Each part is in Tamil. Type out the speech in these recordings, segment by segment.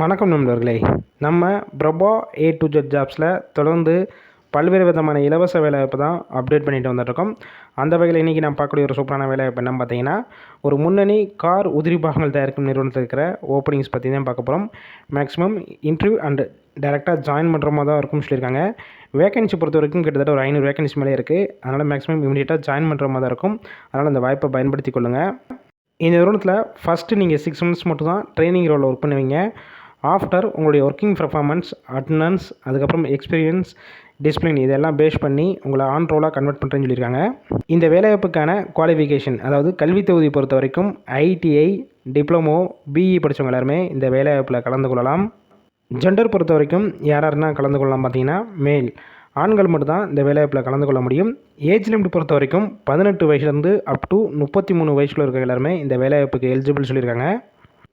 வணக்கம் நண்பர்களே. நம்ம பிரபா ஏ டு ஜெட் ஜாப்ஸில் தொடர்ந்து பல்வேறு விதமான இலவச வேலைவாய்ப்பு தான் அப்டேட் பண்ணிட்டு வந்துட்டுருக்கோம். அந்த வகையில் இன்றைக்கி நான் பார்க்கக்கூடிய ஒரு சூப்பரான வேலைவாய்ப்பு என்னன்னு பார்த்தீங்கன்னா ஒரு முன்னணி கார் உதிரி பாகங்கள் தயாரிக்கும் நிறுவனத்தில் இருக்கிற ஓப்பனிங்ஸ் பற்றி தான் பார்க்க போகிறோம் மேக்ஸிமம் இன்டர்வியூ அண்டு டேரெக்டாக ஜாயின் பண்ணுற மாதிரி தான் இருக்கும்னு சொல்லியிருக்காங்க. வேகன்சி பொறுத்த வரைக்கும் கிட்டத்தட்ட ஒரு ஐநூறு வேகன்சி மேலே இருக்குது அதனால் மேக்ஸிமம் இமீடியட்டாக ஜாயின் பண்ணுற மாதிரி தான் இருக்கும். அதனால் அந்த வாய்ப்பை பயன்படுத்தி கொள்ளுங்கள் இந்த நிறுவனத்தில் ஃபஸ்ட்டு நீங்கள் சிக்ஸ் மந்த்ஸ் மட்டும் தான் ட்ரைனிங் ரோலில் ஒர்க் பண்ணுவீங்க. ஆஃப்டர் உங்களுடைய ஒர்க்கிங் பர்ஃபார்மன்ஸ் அட்டனன்ஸ் அதுக்கப்புறம் எக்ஸ்பீரியன்ஸ் டிசிப்ளின் இதெல்லாம் பேஸ் பண்ணி உங்களை ஆன் ரோலாக கன்வெர்ட் பண்ணுறேன்னு சொல்லியிருக்காங்க. இந்த வேலைவாய்ப்புக்கான குவாலிஃபிகேஷன் அதாவது கல்வி தொகுதி பொறுத்த வரைக்கும் ஐடிஐ டிப்ளமோ பிஇ படித்தவங்க எல்லாருமே இந்த வேலைவாய்ப்பில் கலந்து கொள்ளலாம். ஜெண்டர் பொறுத்த வரைக்கும் யார் யாருன்னா கலந்து கொள்ளலாம் பார்த்தீங்கன்னா மேல் ஆண்கள் மட்டும்தான் இந்த வேலைவாய்ப்பில் கலந்து கொள்ள முடியும். ஏஜ் லிமிட் பொறுத்த வரைக்கும் பதினெட்டு வயசுலேருந்து அப் டு முப்பத்தி மூணு வயசில் இருக்க எல்லாருமே இந்த வேலைவாய்ப்புக்கு எலிஜிபிள் சொல்லியிருக்காங்க.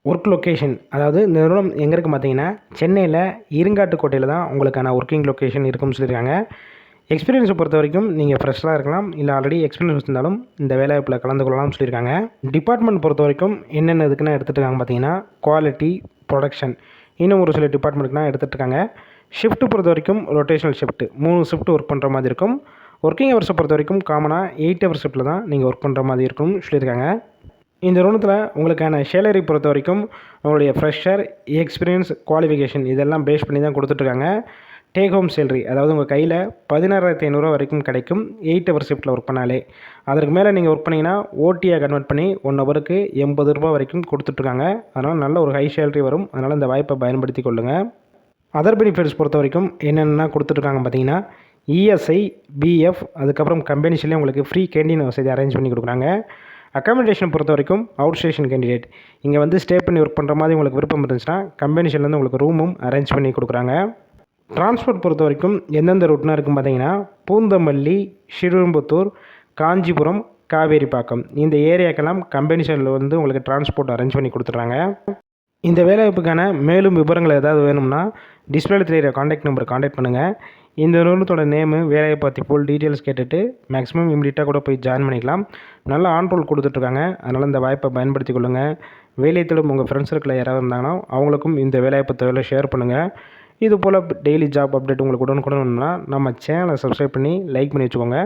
ஒர்க் லொக்கேஷன் அதாவது இந்த நிறுவனம் எங்கே இருக்குது பார்த்தீங்கன்னா சென்னையில் இருங்காட்டுக்கோட்டையில் தான் உங்களுக்கான ஒர்க்கிங் லொக்கேஷன் இருக்கும்னு சொல்லியிருக்காங்க. எக்ஸ்பீரியன்ஸை பொறுத்த வரைக்கும் நீங்கள் ஃப்ரெஷ்ஷாக இருக்கலாம். இல்லை ஆல்ரெடி எக்ஸ்பீரியன்ஸ் இருந்தாலும் இந்த வேலைவாய்ப்பில் கலந்து கொள்ளலாம்னு சொல்லியிருக்காங்க. டிபார்ட்மெண்ட் பொறுத்த வரைக்கும் என்னென்ன இதுக்குன்னு எடுத்துகிட்டு இருக்காங்க பார்த்தீங்கன்னா குவாலிட்டி ப்ரொடக்ஷன் இன்னும் ஒரு சில டிபார்ட்மெண்ட்டுக்குனா எடுத்துகிட்டு இருக்காங்க ஷிஃப்ட்டு பொறுத்த வரைக்கும் ரொட்டேஷனல் ஷிஃப்ட் மூணு ஷிஃப்ட் ஒர்க் பண்ணுற மாதிரி இருக்கும். ஒர்க்கிங் ஹவர்ஸை பொறுத்த வரைக்கும் காமனாக எயிட் ஹவர் ஷிஃப்ட்டில் தான் நீங்கள் ஒர்க் பண்ணுற மாதிரி இருக்கும்னு சொல்லியிருக்காங்க. இந்த நிறுவனத்தில் உங்களுக்கான சேலரி பொறுத்த வரைக்கும் உங்களுடைய ஃப்ரெஷர் எக்ஸ்பீரியன்ஸ் குவாலிஃபிகேஷன் இதெல்லாம் பேஸ் பண்ணி தான் கொடுத்துட்ருக்காங்க. டேக் ஹோம் சேலரி அதாவது உங்கள் கையில் பதினாறாயிரத்தி ஐநூறுரூவா வரைக்கும் கிடைக்கும். எயிட் ஹவர் ஷிஃப்ட்டில் ஒர்க் பண்ணாலே. அதற்கு மேலே நீங்கள் ஒர்க் பண்ணிங்கன்னா ஓடியாக கன்வெர்ட் பண்ணி ஒன் ஹவருக்கு எண்பது ரூபா வரைக்கும் கொடுத்துட்ருக்காங்க. அதனால் நல்ல ஒரு ஹை சேலரி வரும். அதனால் இந்த வாய்ப்பை பயன்படுத்தி கொள்ளுங்கள் அதர் பெனிஃபிட்ஸ் பொறுத்த வரைக்கும் என்னென்னா கொடுத்துட்ருக்காங்க பார்த்தீங்கன்னா இஎஸ்ஐ பிஎஃப் அதுக்கப்புறம் கம்பெனிஸ்லேயே உங்களுக்கு ஃப்ரீ கேண்டீன் வசதி அரேஞ்ச் பண்ணி கொடுக்குறாங்க. அக்காமடேஷன் பொறுத்த வரைக்கும் அவுட் ஸ்டேஷன் கேண்டிடேட் இங்கே வந்து ஸ்டே பண்ணி ஒர்க் பண்ணுற மாதிரி உங்களுக்கு விருப்பம் இருந்துச்சுன்னா கம்பெனிஷன்லேருந்து உங்களுக்கு ரூமும் அரேஞ்ச் பண்ணி கொடுக்குறாங்க. டிரான்ஸ்போர்ட் பொறுத்த வரைக்கும் எந்தெந்த ரூட்னா இருக்கும் பார்த்தீங்கன்னா பூந்தமல்லி ஸ்ரீரும்புத்தூர் காஞ்சிபுரம் காவேரிப்பாக்கம். இந்த ஏரியாக்கெல்லாம் கம்பெனிஷனில் வந்து உங்களுக்கு டிரான்ஸ்போர்ட் அரேஞ்ச் பண்ணி கொடுத்துட்றாங்க. இந்த வேலைவாய்ப்புக்கான மேலும் விவரங்கள் ஏதாவது வேணும்னா டிஸ்பிளே தெரியிற காண்டாக்ட் நம்பர் காண்டாக்ட் பண்ணுங்கள் இந்த ரோலத்தோட நேமு வேலையை பற்றி ஃபுல் டீட்டெயில்ஸ் கேட்டுட்டு மேக்ஸிமம் இம்மிடியட்டாக கூட போய் ஜாயின் பண்ணிக்கலாம். நல்ல ஆன் ரோல் கொடுத்துட்ருக்காங்க. அதனால் இந்த வாய்ப்பை பயன்படுத்தி கொள்ளுங்கள் வேலை தேடும் உங்கள் ஃப்ரெண்ட்ஸ் சர்க்கிளில் யாராவது இருந்தாங்கன்னா அவங்களுக்கும் இந்த வேலைவாய்ப்பு தேவையில்ல ஷேர் பண்ணுங்கள் இது போல் டெய்லி ஜாப் அப்டேட் உங்களுக்கு உடனுக்குடன் வேணும்னா நம்ம சேனலை சப்ஸ்கிரைப் பண்ணி லைக் பண்ணி வச்சுக்கோங்க.